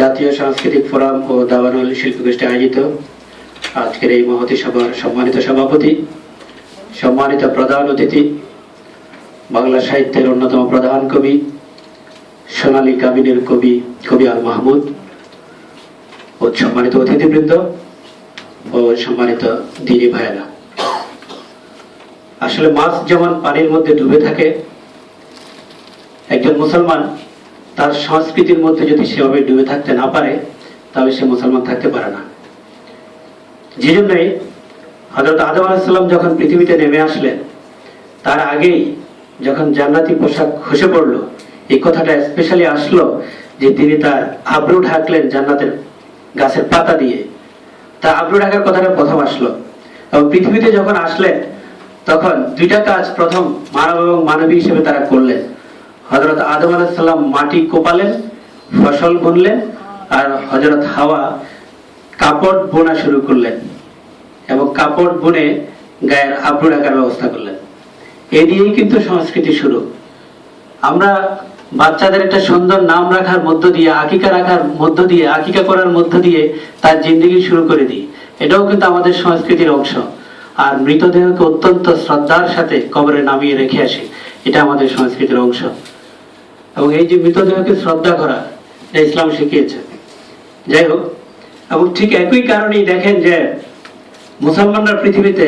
জাতীয় সাংস্কৃতিক ফোরাম ও দাবানুল শিল্পী গোষ্ঠী আয়োজিত আজকের এই মহতী সভার সম্মানিত সভাপতি, সম্মানিত প্রধান অতিথি, বাংলা সাহিত্যের অন্যতম প্রধান কবি, সোনালী কামিনের কবি কবি আল মাহমুদ ও সম্মানিত অতিথিবৃন্দ ও সম্মানিত দিনী ভাইয়েরা। আসলে মাছ যেমন পানির মধ্যে ডুবে থাকে, একজন মুসলমান তার সংস্কৃতির মধ্যে যদি সেভাবে ডুবে থাকতে না পারে, তাহলে সে মুসলমান থাকতে পারে না। যে জন্যই হজরত আদম আলাহিসাল্লাম যখন পৃথিবীতে নেমে আসলেন, তার আগেই যখন জান্নাতি পোশাক খসে পড়ল, এই কথাটা স্পেশালি আসলো যে তিনি তার আব্রু ঢাকলেন জান্নাতের গাছের পাতা দিয়ে। তা আব্রু ঢাকার কথাটা প্রথম আসলো। এবং পৃথিবীতে যখন আসলেন, তখন দুইটা কাজ প্রথম মানব এবং মানবী হিসেবে তারা করলেন। হজরত আদম আলাইসাল্লাম মাটি কোপালেন, ফসল বুনলেন আর হজরত হাওয়া কাপড় বোনা শুরু করলেন এবং কাপড় বুনে গায়ের আব্রু ঢাকার ব্যবস্থা করলেন। এ দিয়েই কিন্তু সংস্কৃতি শুরু। আমরা বাচ্চাদের একটা সুন্দর নাম রাখার মধ্য দিয়ে, আকিকা রাখার মধ্য দিয়ে, আকিকা করার মধ্য দিয়ে তার জিন্দগি শুরু করে দিই। এটাও কিন্তু আমাদের সংস্কৃতির অংশ। আর মৃতদেহকে অত্যন্ত শ্রদ্ধার সাথে কবরে নামিয়ে রেখে আসি। এটা আমাদের সংস্কৃতির অংশ। এবং এই যে মৃতদেহকে শ্রদ্ধা করা এটা ইসলাম শিখিয়েছে। যাই হোক, এবং ঠিক একই কারণেই দেখেন যে মুসলমানরা পৃথিবীতে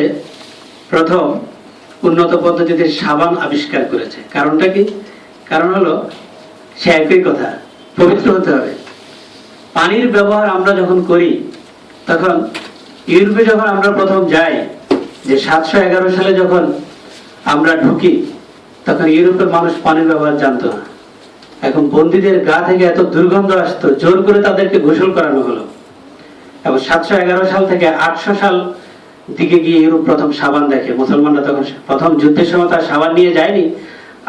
প্রথম উন্নত পদ্ধতিতে সাবান আবিষ্কার করেছে। কারণটা কি? কারণ হলো, সে একই কথা, পবিত্র হতে হবে। পানির ব্যবহার আমরা যখন করি, তখন ইউরোপে যখন আমরা প্রথম যাই, যে সাতশো এগারো সালে যখন আমরা ঢুকি, তখন ইউরোপের মানুষ পানির ব্যবহার জানতো না। এখন বন্দীদের গা থেকে এত দুর্গন্ধ আসতো, জোর করে তাদেরকে গোসল করানো হলো। এবং সাতশো এগারো সাল থেকে আটশো সাল দিকে গিয়ে ইউরোপ প্রথম সাবান দেখে। মুসলমানরা তখন প্রথম যুদ্ধের সময় তার সাবান নিয়ে যায়নি।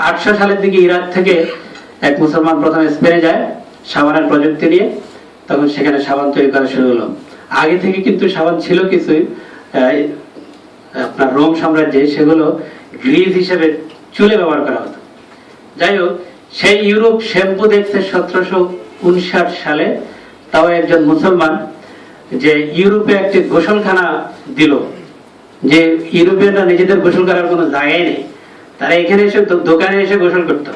আটশো সালের দিকে ইরাক থেকে এক মুসলমান প্রথম স্পেনে যায় সাবানের প্রযুক্তি নিয়ে। তখন সেখানে সাবান তৈরি করা শুরু হলো। আগে থেকে কিন্তু সাবান ছিল কিছুই। আপনার রোম সাম্রাজ্যে সেগুলো গ্রিজ হিসেবে চুলে ব্যবহার করা হতো। যাই হোক সেই ইউরোপ শ্যাম্পু দেখছে সতেরোশো উনষাট সালে, তাও একজন মুসলমান, যে ইউরোপে একটি গোসলখানা দিল, যে ইউরোপিয়ানরা নিজেদের গোসল করার কোনো জায়গায় নেই। তারা এখানে এসে দোকানে এসে গোসল করত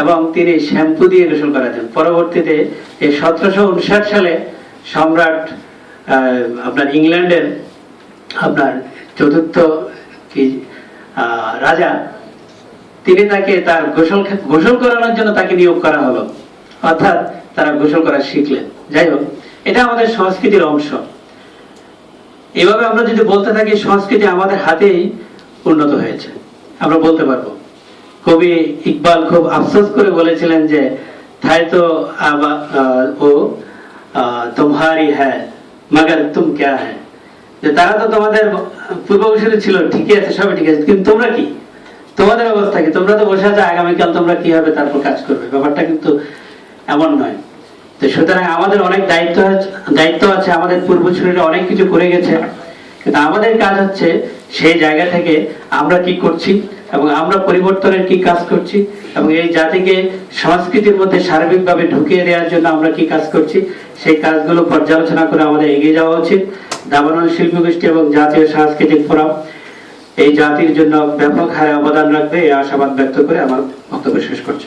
এবং তিনি শ্যাম্পু দিয়ে গোসল করাতেন। পরবর্তীতে এই সতেরোশো উনষাট সালে সম্রাট আপনার ইংল্যান্ডের আপনার চতুর্থ কি রাজা তিনি তাকে তার গোসল গোসল করানোর জন্য তাকে নিয়োগ করা হলো। অর্থাৎ তারা গোসল করা শিখলেন। যাই হোক এটা আমাদের সংস্কৃতির অংশ। এভাবে আমরা যদি বলতে থাকি সংস্কৃতি আমাদের হাতেই উন্নত হয়েছে। আমরা বলতে পারব। কবি ইকবাল খুব আফসোস করে বলেছিলেন যে থাই তো ও আহ, তোমারি হ্যাঁ মগর তুম ক্যা হ্যাঁ? যে তারা তো তোমাদের পূর্বপুরুষের ছিল ঠিকই আছে সবই ঠিক আছে কিন্তু তোমরা কি? তোমাদের অবস্থা কি? তোমরা তো বসে আছো, আগামীকাল তোমরা কি হবে, তারপর কাজ করবে। ব্যাপারটা কিন্তু এমন নয়। তো সুতরাং আমাদের অনেক দায়িত্ব দায়িত্ব আছে, আমাদের পূর্বসূরীরা অনেক কিছু করে গেছে। কিন্তু আমাদের কাজ হচ্ছে সেই জায়গা থেকে আমরা কি করছি এবং আমরা পরিবর্তনের কি কাজ করছি এবং এই জাতিকে সংস্কৃতির মধ্যে সার্বিকভাবে ঢুকিয়ে দেওয়ার জন্য আমরা কি কাজ করছি, সেই কাজগুলো পর্যালোচনা করে আমাদের এগিয়ে যাওয়া উচিত। দাবানল শিল্পী গোষ্ঠী এবং জাতীয় সাংস্কৃতিক ফোরাম এই জাতির জন্য ব্যাপক হারে অবদান রাখবে এই আশাবাদ ব্যক্ত করে আমার বক্তব্য শেষ করছি।